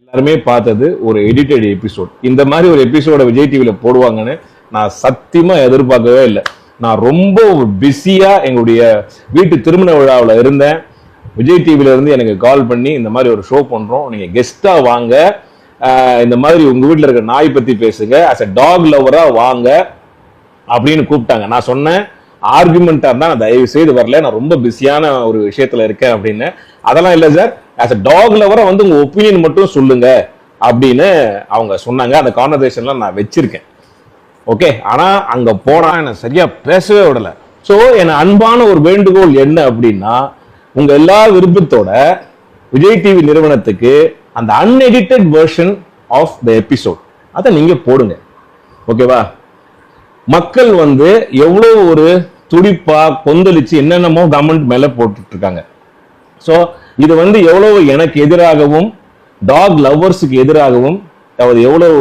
எல்லாருமே பார்த்தது ஒரு எடிட்டட் எபிசோட் இந்த மாதிரி ஒரு எபிசோட விஜய் டிவியில் போடுவாங்கன்னு நான் சத்தியமா எதிர்பார்க்கவே இல்லை. நான் ரொம்ப பிஸியா எங்களுடைய வீட்டு திருமண விழாவில் இருந்தேன். விஜய் டிவில இருந்து எனக்கு கால் பண்ணி இந்த மாதிரி ஒரு ஷோ பண்றோம். நீங்க கெஸ்டா வாங்க. இந்த மாதிரி உங்க வீட்டில் இருக்க நாய் பத்தி பேசுங்க. அஸ் அ டாக் லவரா வாங்க. அப்படின்னு கூப்பிட்டாங்க. நான் சொன்னேன். ஆர்குமெண்டா இருந்தா நான் தயவு செய்து வரல. நான் ரொம்ப பிஸியான ஒரு விஷயத்துல இருக்கேன் அப்படின்னு. அதெல்லாம் இல்லை சார். ஆஸ் அ டாக் லவரை வந்து உங்கள் ஒப்பீனியன் மட்டும் சொல்லுங்க அப்படின்னு அவங்க சொன்னாங்க. அந்த கான்வர்சேஷன்லாம் நான் வச்சிருக்கேன். ஓகே ஆனால் அங்கே போனால் என்ன சரியாக பேசவே விடலை. ஸோ என் அன்பான ஒரு வேண்டுகோள் என்ன அப்படின்னா உங்கள் எல்லா விருப்பத்தோட விஜய் டிவி நிறுவனத்துக்கு அந்த unedited version of the episode அதை நீங்கள் போடுங்க. ஓகேவா மக்கள் வந்து எவ்வளோ ஒரு துடிப்பாக கொந்தளிச்சு என்னென்னமோ கவர்மெண்ட் மேலே போட்டுட்ருக்காங்க ஸோ இது வந்து எவ்வளவு எனக்கு எதிராகவும் டாக் லவ்வர்ஸுக்கு எதிராகவும் அதாவது எவ்வளவு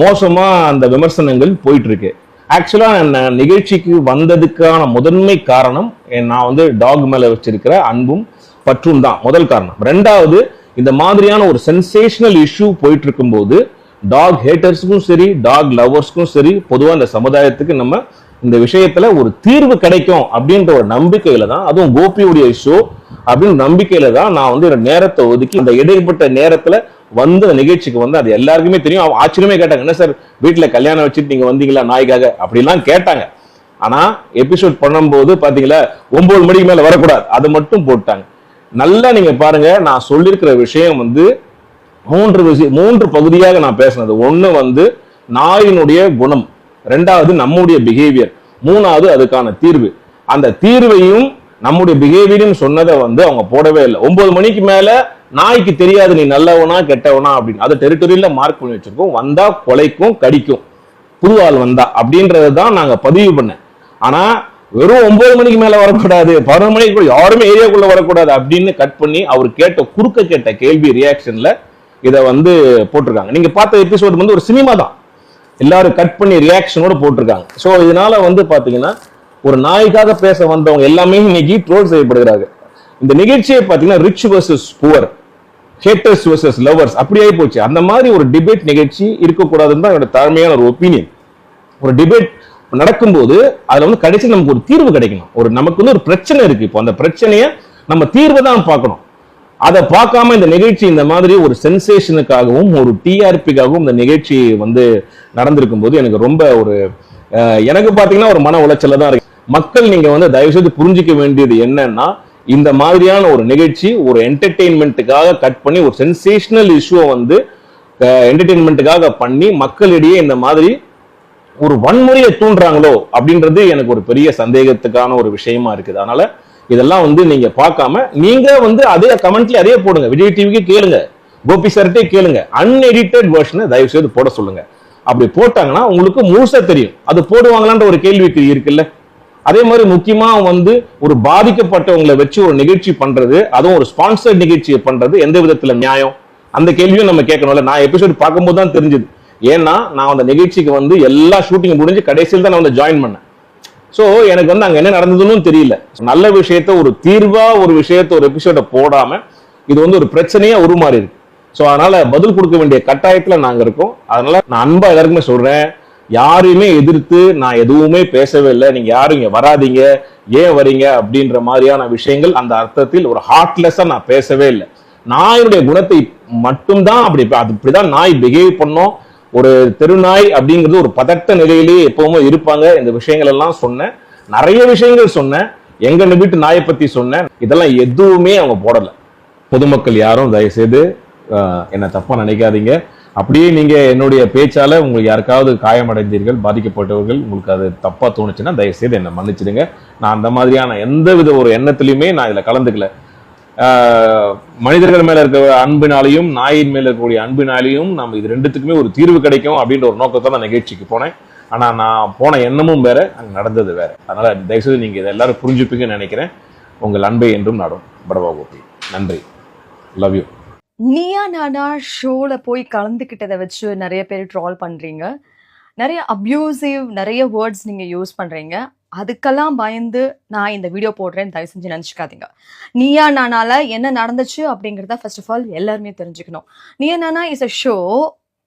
மோசமா அந்த விமர்சனங்கள் போயிட்டு இருக்கு ஆக்சுவலா நான் நிகழ்ச்சிக்கு வந்ததுக்கான முதன்மை காரணம் நான் வந்து டாக் மேல வச்சிருக்கிற அன்பும் பற்றும் தான். முதல் காரணம். ரெண்டாவது இந்த மாதிரியான ஒரு சென்சேஷனல் இஷ்யூ போயிட்டு இருக்கும்போது டாக் ஹேட்டர்ஸ்க்கும் சரி டாக் லவ்வர்ஸ்க்கும் சரி பொதுவா இந்த சமுதாயத்துக்கு நம்ம இந்த விஷயத்துல ஒரு தீர்வு கிடைக்கும் அப்படின்ற ஒரு நம்பிக்கையில தான் அதுவும் கோபியுடைய ஷோ அப்படின்னு நம்பிக்கையில தான் நான் வந்து என்னோட நேரத்தை ஒதுக்கி இந்த இடைப்பட்ட நேரத்துல வந்து அந்த நிகழ்ச்சிக்கு வந்து அது எல்லாருக்குமே தெரியும். ஆச்சரியமே கேட்டாங்க என்ன சார் வீட்டுல கல்யாணம் வச்சுட்டு நீங்க வந்தீங்களா? நாய்க்காக? அப்படிலாம் கேட்டாங்க. ஆனா எபிசோட் பண்ணும்போது பாத்தீங்களா ஒன்பது மணிக்கு மேல வரக்கூடாது. அது மட்டும் போட்டாங்க. நல்லா நீங்க பாருங்க நான் சொல்லியிருக்கிற விஷயம் வந்து மூன்று விஷயம் மூன்று பகுதியாக நான் பேசினது. ஒண்ணு வந்து நாயினுடைய குணம். ரெண்டாவது நம்முடைய பிஹேவியர் மூணாவது அதுக்கான தீர்வு. அந்த தீர்வையும் நம்முடைய பிஹேவியர்னு சொன்னதை வந்து அவங்க போடவே இல்லை. ஒன்பது மணிக்கு மேல நாய்க்கு தெரியாது நீ நல்லவனா கெட்டவனா அப்படின்னு. அதை டெரிட்டரியில மார்க் பண்ணி வச்சிருக்கோம். வந்தா கொலைக்கும் கடிக்கும். புது ஆள் வந்தா அப்படின்றத தான் நாங்க பதிவு பண்ணேன். ஆனா வெறும் ஒன்பது மணிக்கு மேல வரக்கூடாது பதினொரு மணிக்கு கூட யாருமே ஏரியாக்குள்ள வரக்கூடாது அப்படின்னு கட் பண்ணி அவர் கேட்ட குறுக்க கேட்ட கேள்வி ரியாக்ஷன்ல இதை வந்து போட்டிருக்காங்க. நீங்க பார்த்த எபிசோடு வந்து ஒரு சினிமா தான். எல்லாரும் கட் பண்ணி ரியாக்ஷனோட போட்டிருக்காங்க. ஸோ இதனால வந்து பாத்தீங்கன்னா ஒரு நாய்க்காக பேச வந்தவங்க எல்லாமே இன்னைக்கு ட்ரோல் செய்யப்படுகிறாங்க. இந்த நிகழ்ச்சியை பாத்தீங்கன்னா rich versus poor haters versus lovers அப்படி போச்சு. அந்த மாதிரி ஒரு டிபேட் நிகழ்ச்சி இருக்கக்கூடாதுன்னு தான் என்னோட தாழ்மையான ஒரு ஒப்பீனியன் ஒரு டிபேட் நடக்கும்போது அதுல வந்து கடைசி நமக்கு ஒரு தீர்வு கிடைக்கணும். ஒரு நமக்கு வந்து ஒரு பிரச்சனை இருக்கு இப்போ. அந்த பிரச்சனையை நம்ம தீர்வை தான் பார்க்கணும். அதை பார்க்காம இந்த நிகழ்ச்சி இந்த மாதிரி ஒரு சென்சேஷனுக்காகவும் ஒரு டிஆர்பிக்காகவும் இந்த நிகழ்ச்சி வந்து நடந்திருக்கும் போது எனக்கு ரொம்ப ஒரு எனக்கு பார்த்தீங்கன்னா ஒரு மன உளைச்சல தான் இருக்கு. மக்கள் நீங்க வந்து தயவு செய்து புரிஞ்சிக்க வேண்டியது என்னன்னா இந்த மாதிரியான ஒரு நிகழ்ச்சி ஒரு என்டர்டெயின்மெண்ட்டுக்காக கட் பண்ணி ஒரு சென்சேஷனல் இஷ்யூவை வந்து என்டர்டெயின்மெண்ட்டுக்காக பண்ணி மக்களிடையே இந்த மாதிரி ஒரு வன்முறையை தூண்டுறாங்களோ அப்படின்றது எனக்கு ஒரு பெரிய சந்தேகத்துக்கான ஒரு விஷயமா இருக்குது. அதனால இதெல்லாம் வந்து நீங்க பார்க்காம நீங்க வந்து அதே கமெண்ட்ல அதே போடுங்க. விஜய் டிவிக்கு கேளுங்க. கோபி சார்ட்டே கேளுங்க. அன்எடிட்டட் வெர்ஷனை தயவு செய்து போட சொல்லுங்க. அப்படி போட்டாங்கன்னா உங்களுக்கு முழுசா தெரியும். அது போடுவாங்களான்ற ஒரு கேள்விக்கு இருக்குல்ல? அதே மாதிரி முக்கியமா வந்து ஒரு பாதிக்கப்பட்டவங்களை வச்சு ஒரு நிகழ்ச்சி பண்றது அதுவும் ஒரு ஸ்பான்சர்ட் நிகழ்ச்சியை பண்றது எந்த விதத்துல நியாயம்? அந்த கேள்வியும் நம்ம கேட்கணும்ல. நான் எபிசோட் பார்க்கும்போது தான் தெரிஞ்சது. ஏன்னா நான் அந்த நிகழ்ச்சிக்கு வந்து எல்லா ஷூட்டிங் முடிஞ்சு கடைசியில் தான் நான் வந்து ஜாயின் பண்ணேன். ஸோ எனக்கு வந்து அங்கே என்ன நடந்ததுன்னு தெரியல. நல்ல விஷயத்த ஒரு தீர்வா ஒரு விஷயத்த ஒரு எபிசோட போடாம இது வந்து ஒரு பிரச்சனையா உருமாறி இருக்கு ஸோ அதனால பதில் கொடுக்க வேண்டிய கட்டாயத்தில் நாங்கள் இருக்கோம். அதனால நான் அன்பா எல்லாருக்குமே சொல்றேன். யாரையுமே எதிர்த்து நான் எதுவுமே பேசவே இல்லை. நீங்க யாரும் இங்க வராதீங்க. ஏன் வரீங்க? அப்படின்ற மாதிரியான விஷயங்கள் அந்த அர்த்தத்தில் ஒரு ஹார்ட்லெஸ்ஸா நான் பேசவே இல்லை. நாயுடைய குணத்தை மட்டும்தான் அப்படி அது இப்படிதான் நாய் பிஹேவ் பண்ணோம். ஒரு தெருநாய் அப்படிங்கிறது ஒரு பதட்ட நிலையிலேயே எப்பவுமே இருப்பாங்க. இந்த விஷயங்கள் எல்லாம் சொன்னேன். நிறைய விஷயங்கள் சொன்னேன். எங்க வீட்டு நாயை பத்தி சொன்னேன். இதெல்லாம் எதுவுமே அவங்க போடல. பொதுமக்கள் யாரும் தயவு செய்து என்ன தப்பா நினைக்காதீங்க. அப்படியே நீங்க என்னுடைய பேச்சால உங்களுக்கு யாருக்காவது காயமடைந்தீர்கள் பாதிக்கப்பட்டவர்கள் உங்களுக்கு அது தப்பா தோணுச்சுன்னா தயவு செய்து என்னை மன்னிச்சிடுங்க. நான் அந்த மாதிரியான எந்த வித ஒரு எண்ணத்திலையுமே நான் இதுல கலந்துக்கல. மனிதர்கள் மேல இருக்க அன்பினாலையும் நாயின் மேல இருக்கக்கூடிய அன்பினாலையும் நம்ம இது ரெண்டுத்துக்குமே ஒரு தீர்வு கிடைக்கும் அப்படின்ற ஒரு நோக்கத்தை நான் நிகழ்ச்சிக்கு போனேன். ஆனா நான் போன எண்ணமும் வேற அங்க நடந்தது வேற. அதனால தயவுசெய்து நீங்க இதை எல்லாரும் புரிஞ்சுப்பீங்கன்னு நினைக்கிறேன். உங்கள் அன்பை என்றும் நாடும். படவா கோபி. நன்றி. லவ் யூ நீயா நானா ஷோவில் போய் கலந்துக்கிட்டதை வச்சு நிறைய பேர் ட்ரால் பண்ணுறீங்க நிறைய அப்யூசிவ் நிறைய வேர்ட்ஸ் நீங்கள் யூஸ் பண்ணுறீங்க அதுக்கெல்லாம் பயந்து நான் இந்த வீடியோ போடுறேன்னு தயவு செஞ்சு நினச்சிக்காதீங்க. நீயா நானால என்ன நடந்துச்சு அப்படிங்கிறத ஃபர்ஸ்ட் ஆஃப் ஆல் எல்லாருமே தெரிஞ்சுக்கணும். Neeya Naana is a show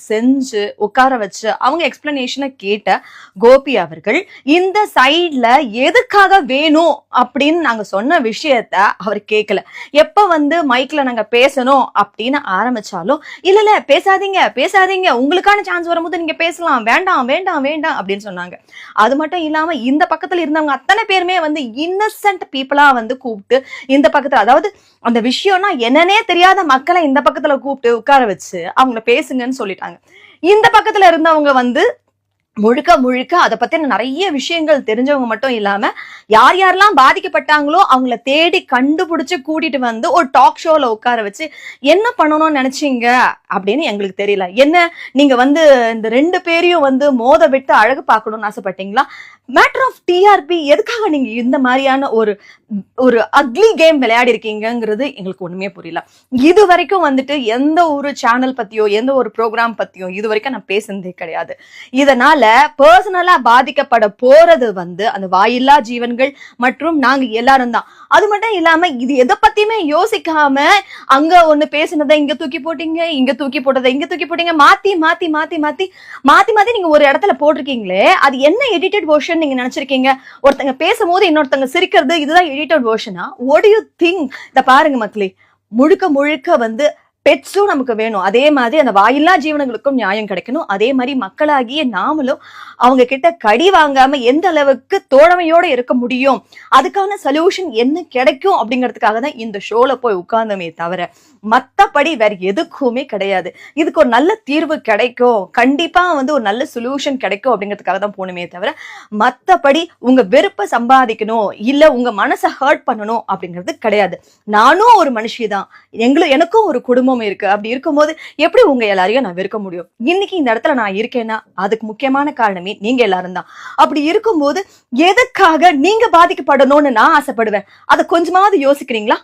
செஞ்சு உட்கார வச்சு அவங்க எக்ஸ்பிளனேஷனை கேட்ட கோபி அவர்கள் இந்த சைட்ல எதுக்காக வேணும் அப்படின்னு நாங்க சொன்ன விஷயத்த அவர் கேட்கல எப்ப வந்து மைக்ல நாங்க பேசணும் அப்படின்னு ஆரம்பிச்சாலும் இல்ல இல்ல பேசாதீங்க பேசாதீங்க உங்களுக்கான சான்ஸ் வரும்போது நீங்க பேசலாம் வேண்டாம் வேண்டாம் வேண்டாம் அப்படின்னு சொன்னாங்க. அது மட்டும் இல்லாம இந்த பக்கத்துல இருந்தவங்க அத்தனை பேருமே வந்து இன்னசென்ட் பீப்புளா வந்து கூப்பிட்டு இந்த பக்கத்துல அதாவது அந்த விஷயம்னா என்னன்னே தெரியாத மக்களை இந்த பக்கத்துல கூப்பிட்டு உட்கார வச்சு அவங்கள பேசுங்கன்னு சொல்லிட்டாங்க இந்த பக்கத்துல இருந்தவங்க வந்து முழுக்க முழுக்க அதை பத்தின நிறைய விஷயங்கள் தெரிஞ்சவங்க மட்டும் இல்லாம யார் யாரெல்லாம் பாதிக்கப்பட்டாங்களோ அவங்கள தேடி கண்டுபிடிச்சு கூட்டிட்டு வந்து ஒரு டாக் ஷோல உட்கார வச்சு என்ன பண்ணணும்னு நினைச்சீங்க அப்படின்னு எங்களுக்கு தெரியல. என்ன நீங்க வந்து இந்த ரெண்டு பேரையும் வந்து மோத விட்டு அழகு பார்க்கணும்னு ஆசைப்பட்டீங்களா? மேட்டர் ஆஃப் டிஆர்பி எதுக்காக நீங்க இந்த மாதிரியான ஒரு ஒரு அக்லி கேம் விளையாடி இருக்கீங்கிறது எங்களுக்கு ஒண்ணுமே புரியல. இது வரைக்கும் வந்துட்டு எந்த ஒரு சேனல் பத்தியோ எந்த ஒரு ப்ரோக்ராம் பத்தியோ இது வரைக்கும் நான் பேசுனதே கிடையாது. இதனால பர்சனலா பாதிக்கப்பட போறது வந்து அந்த வாயில்லா ஜீவன்கள் மற்றும் நாங்க எல்லாரும் தான். அது மட்டும் இல்லாம இது எதை பத்தியுமே யோசிக்காம அங்க ஒண்ணு பேசுனதை இங்க தூக்கி போட்டீங்க இங்க தூக்கி போட்டதை இங்க தூக்கி போட்டீங்க மாத்தி மாத்தி மாத்தி மாத்தி மாத்தி மாத்தி நீங்க ஒரு இடத்துல போட்டிருக்கீங்களே அது என்ன எடிட்டட் வேர்ஷன் நீங்க நினைச்சிருக்கீங்க? ஒருத்தங்க பேசும்போது இன்னொருத்தங்க சிரிக்கிறது இதுதான் எடிட்டட் வேர்ஷனா ஒட் யூ திங்க் இத பாருங்க மக்களே முழுக்க முழுக்க வந்து பெட்ஸும் நமக்கு வேணும். அதே மாதிரி அந்த வாயில்லா ஜீவனங்களுக்கும் நியாயம் கிடைக்கணும். அதே மாதிரி மக்களாகிய நாமளும் அவங்க கிட்ட கடி வாங்காம எந்த அளவுக்கு தோழமையோட இருக்க முடியும்? அதுக்கான சொல்யூஷன் என்ன கிடைக்கும் அப்படிங்கிறதுக்காக தான் இந்த ஷோல போய் உட்கார்ந்தமே தவிர மத்தபடி வேற எதுக்குமே கிடையாது. இதுக்கு ஒரு நல்ல தீர்வு கிடைக்கும். கண்டிப்பா வந்து ஒரு நல்ல சொல்யூஷன் கிடைக்கும் அப்படிங்கிறதுக்காக தான் போகணுமே தவிர மத்தபடி உங்க வெறுப்பை சம்பாதிக்கணும். இல்ல உங்க மனசை ஹர்ட் பண்ணணும் அப்படிங்கிறது கிடையாது. நானும் ஒரு மனுஷி தான். எங்களும் எனக்கும் ஒரு குடும்பம் இருக்கு. அப்படி இருக்கும்போது எப்படி உங்க எல்லாரையும் நான் வெறுக்க முடியும்? இன்னைக்கு இந்த இடத்துல நான் இருக்கேன்னா அதுக்கு முக்கியமான காரணமே நீங்க எல்லாரும் தான். அப்படி இருக்கும்போது எதுக்காக நீங்க பாதிக்கப்படணும்னு நான் ஆசைப்படுவேன்? அதை கொஞ்சமாவது யோசிக்கிறீங்களா?